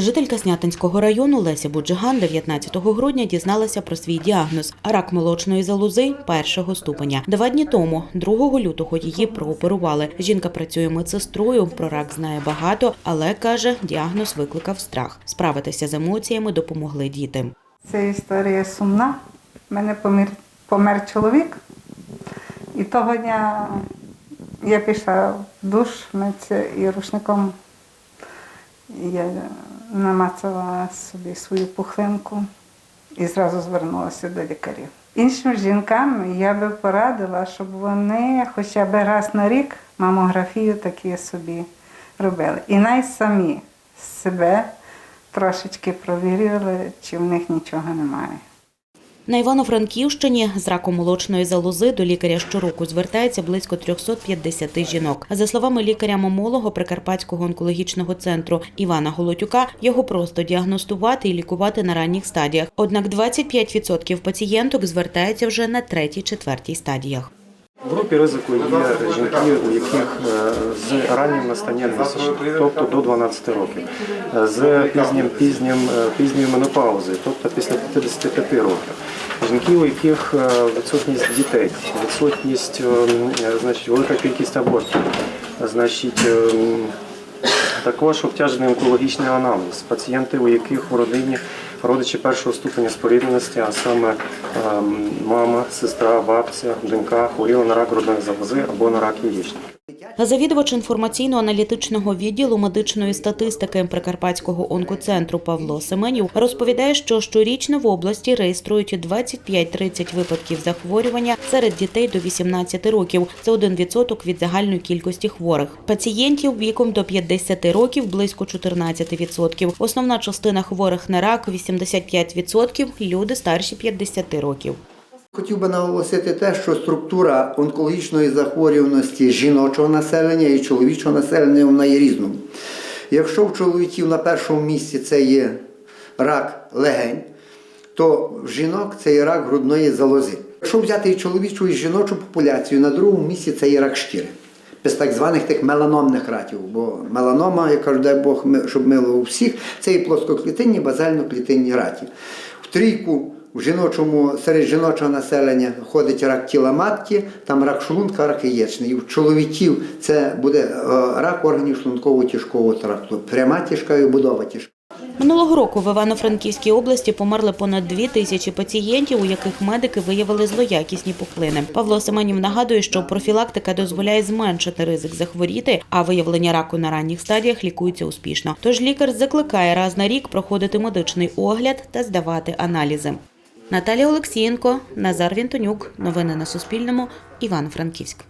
Жителька Снятинського району Леся Буджиган 19 грудня дізналася про свій діагноз – рак молочної залози першого ступеня. Два дні тому, 2 лютого, її прооперували. Жінка працює медсестрою, про рак знає багато, але каже, діагноз викликав страх. Справитися з емоціями допомогли діти. Це історія сумна. У мене помер, помер чоловік. І того дня я пішла в душ і рушником я намацала собі свою пухлинку і зразу звернулася до лікарів. Іншим жінкам я би порадила, щоб вони хоча б раз на рік мамографію такі собі робили. І най самі себе трошечки провірили, чи в них нічого немає. На Івано-Франківщині з раком молочної залози до лікаря щороку звертається близько 350 жінок. За словами лікаря-мамолога Прикарпатського онкологічного центру Івана Голотюка, його просто діагностувати і лікувати на ранніх стадіях. Однак 25% пацієнток звертаються вже на третій-четвертій стадіях. В групі ризику є жінки, у яких е, з раннім настанням місячних, тобто до 12 років, е, з пізнім, пізнім, е, пізньою менопаузою, тобто після 55 років. Жінки, у яких відсутність дітей, відсутність, е, значить, велика кількість абортів, значить, е, також обтяжений онкологічний анамнез. Пацієнти, у яких у родині родичі першого ступеня спорідненості, а саме ем, мама, сестра, бабця, донька хворіла на рак грудної залози або на рак яєчника. Завідувач інформаційно-аналітичного відділу медичної статистики Прикарпатського онкоцентру Павло Семенів розповідає, що щорічно в області реєструють 25-30 випадків захворювання серед дітей до 18 років. Це 1% від загальної кількості хворих. Пацієнтів віком до 50 років близько 14%. Основна частина хворих на рак 85% – люди старші 50 років. Хотів би наголосити те, що структура онкологічної захворюваності жіночого населення і чоловічого населення вона є різною. Якщо в чоловіків на першому місці це є рак легень, то в жінок це є рак грудної залози. Якщо взяти і чоловічу і жіночу популяцію, на другому місці це є рак шкіри. Без так званих тих меланомних раків, бо меланома, я кажу, дай Бог, щоб мило у всіх, це і плоскоклітинні, базально-клітинні раки. В трійку в жіночому, серед жіночого населення ходить рак тіла матки, там рак шлунка, рак яєчний. І в чоловіків це буде е, рак органів шлунково-тяжкого тракту, пряма тяжка і будова тяжка. Минулого року в Івано-Франківській області померли понад дві тисячі пацієнтів, у яких медики виявили злоякісні пухлини. Павло Семенів нагадує, що профілактика дозволяє зменшити ризик захворіти, а виявлення раку на ранніх стадіях лікується успішно. Тож лікар закликає раз на рік проходити медичний огляд та здавати аналізи. Наталія Олексієнко, Назар Вінтонюк. Новини на Суспільному. Івано-Франківськ.